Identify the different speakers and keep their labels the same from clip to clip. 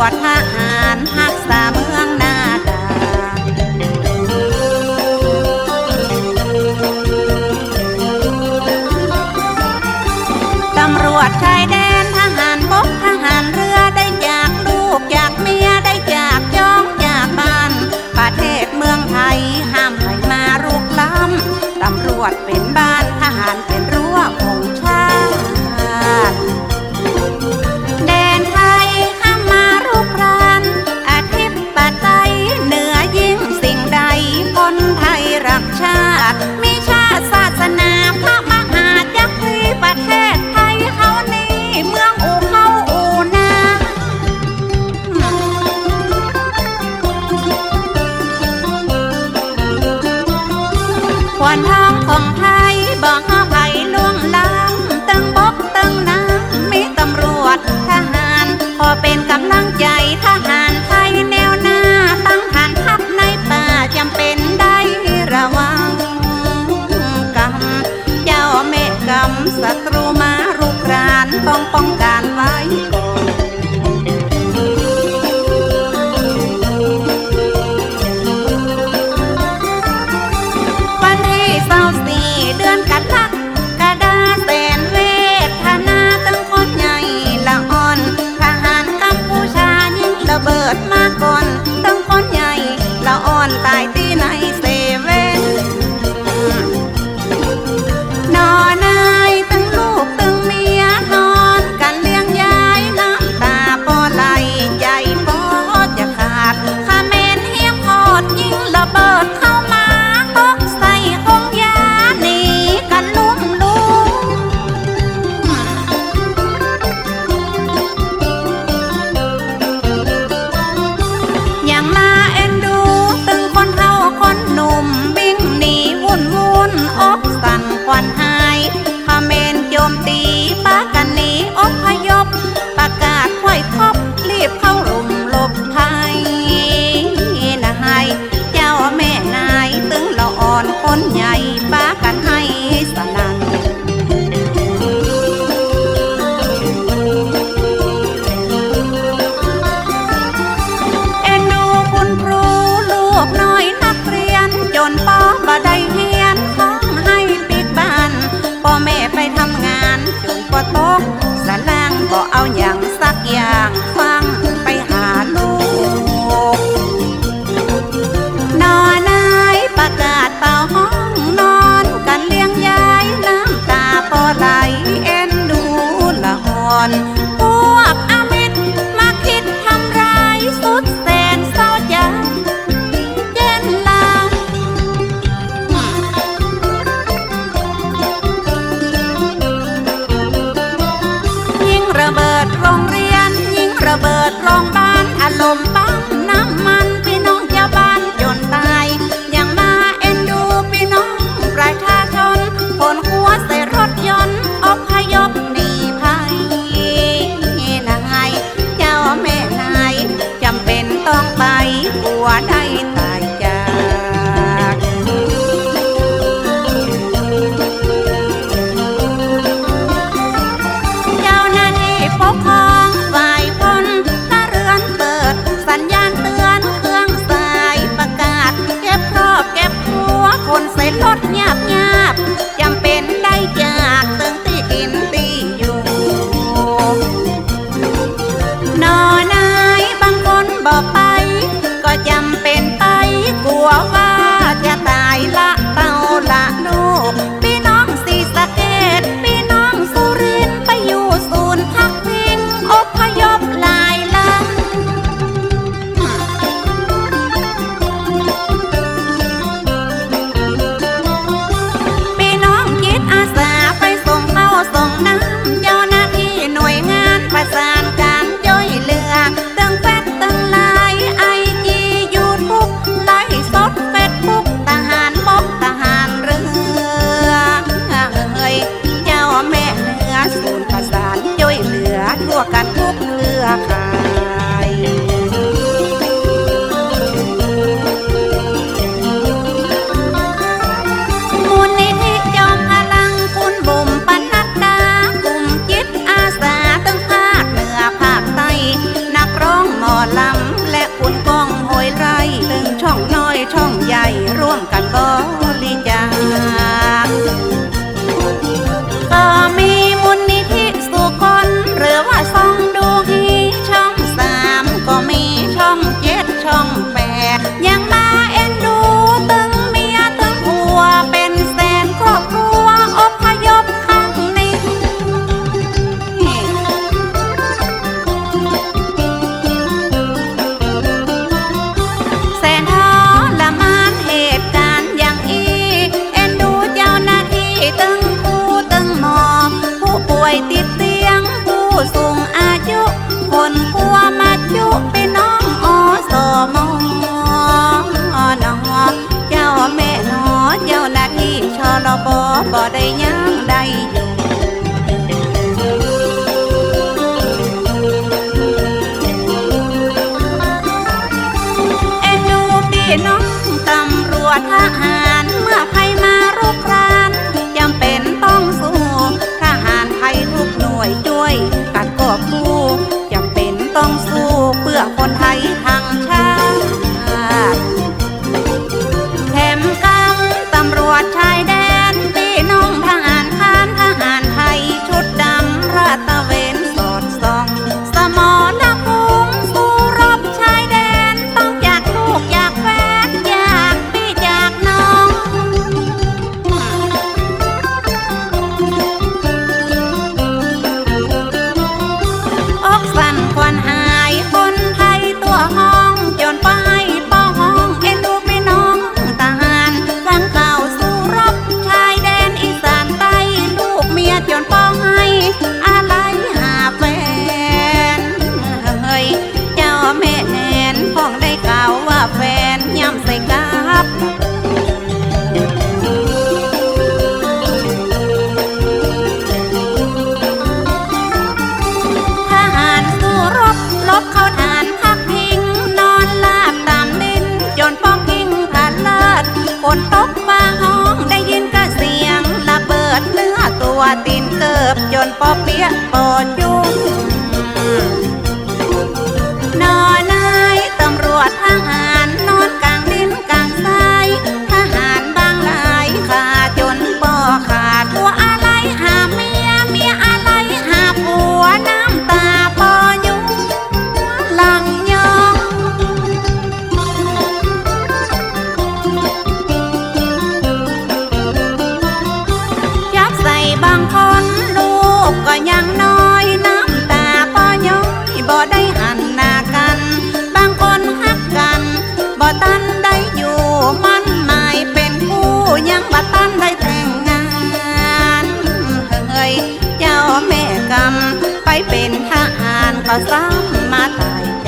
Speaker 1: วดพระหา ตันได้อยู่มั่นหมายเป็นผู้ยังบ่ตันได้แต่งงานเฮ้ยเจ้าแม่กำไปเป็นทหารก็ซ้ำมาตายใจ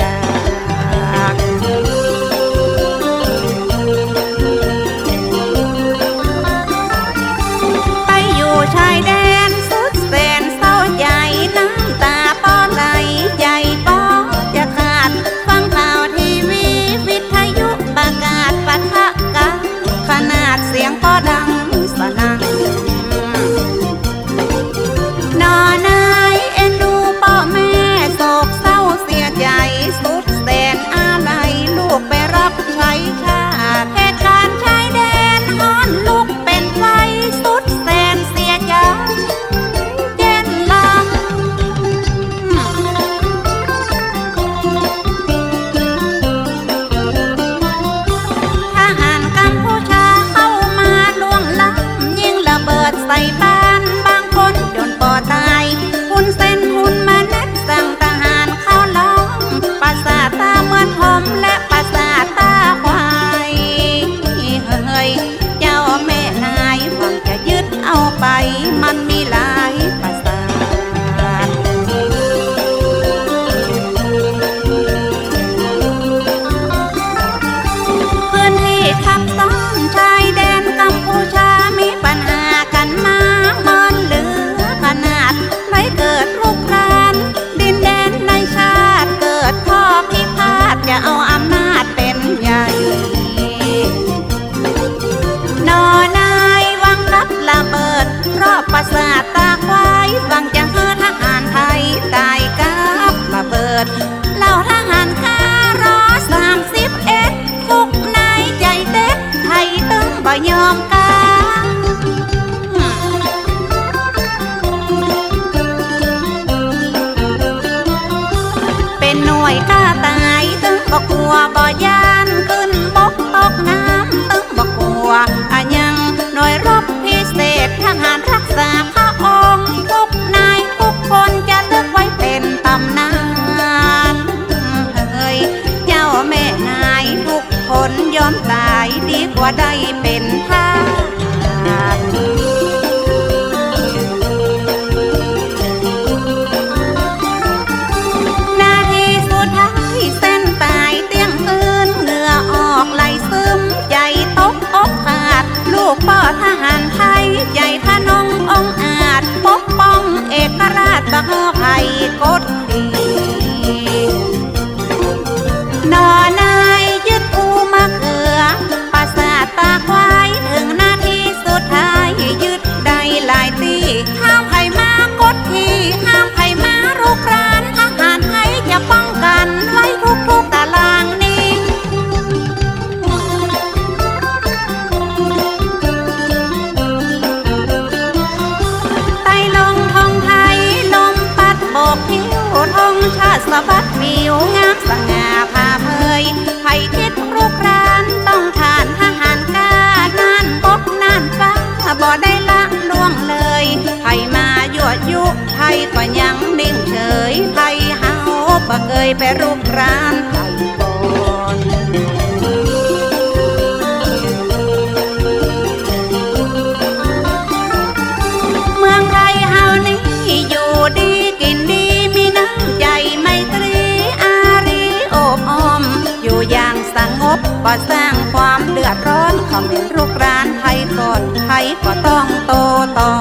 Speaker 1: ว่าได้เป็น ไปรุกรานไก่ก่อนเมืองไทยเฮานี้อยู่ดีกินดีมีน้ำใจไม่ตรีอารีโอบอม อยู่อย่างสงบก็สร้างความเดือดร้อนเขาเป็นรุกรานไทยก่อนไทยก็ต้องโตต่อ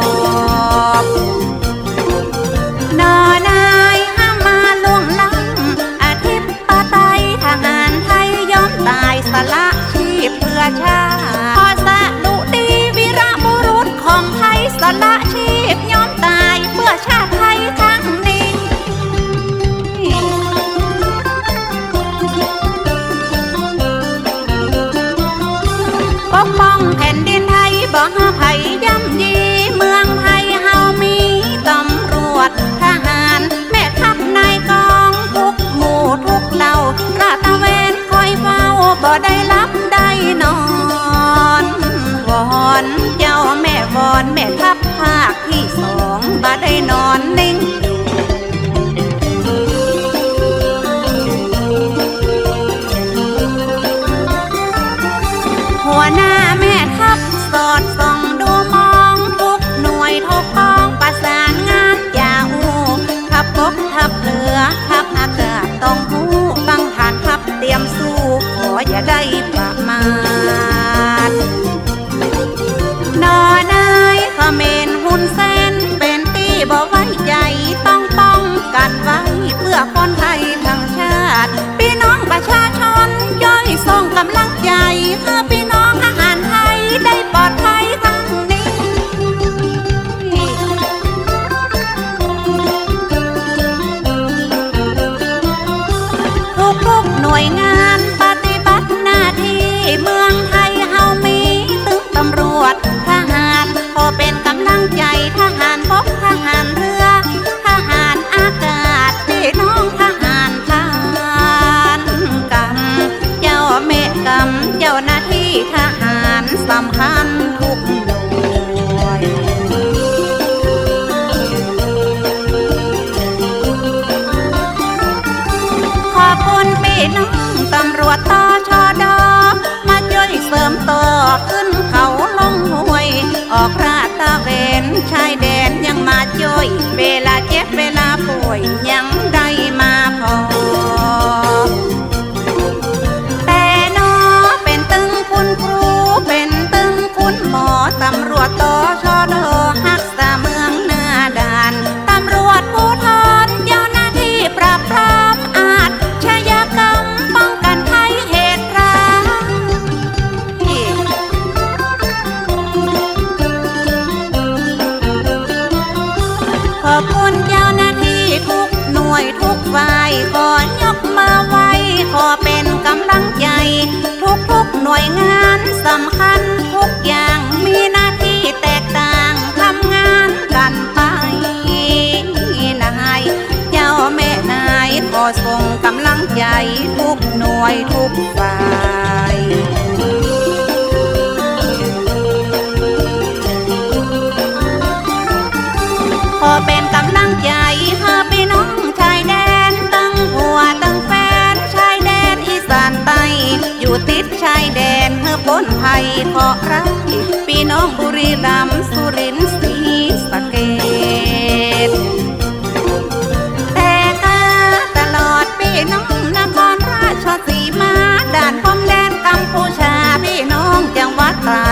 Speaker 1: กำลังใจครับ เวลาเจ็บเวลาป่วยยัง กฝ่ายขอยกมาไว้ขอเป็นกำลังใจ ทุกทุกหน่วยงานสำคัญทุกอย่างมีหน้าที่แตกต่างทำงานกันไปนายเจ้าแม่นายขอส่งกำลังใจ ทุกหน่วยทุกฝ่าย ภัยขอรักปีน้องบุรีรัมย์สุรินทร์สีสะเกดแต่กาตลอดปีน้องนครราชสีมาด่านพรมแดนกัมพูชาพี่น้องจังหวัดตรา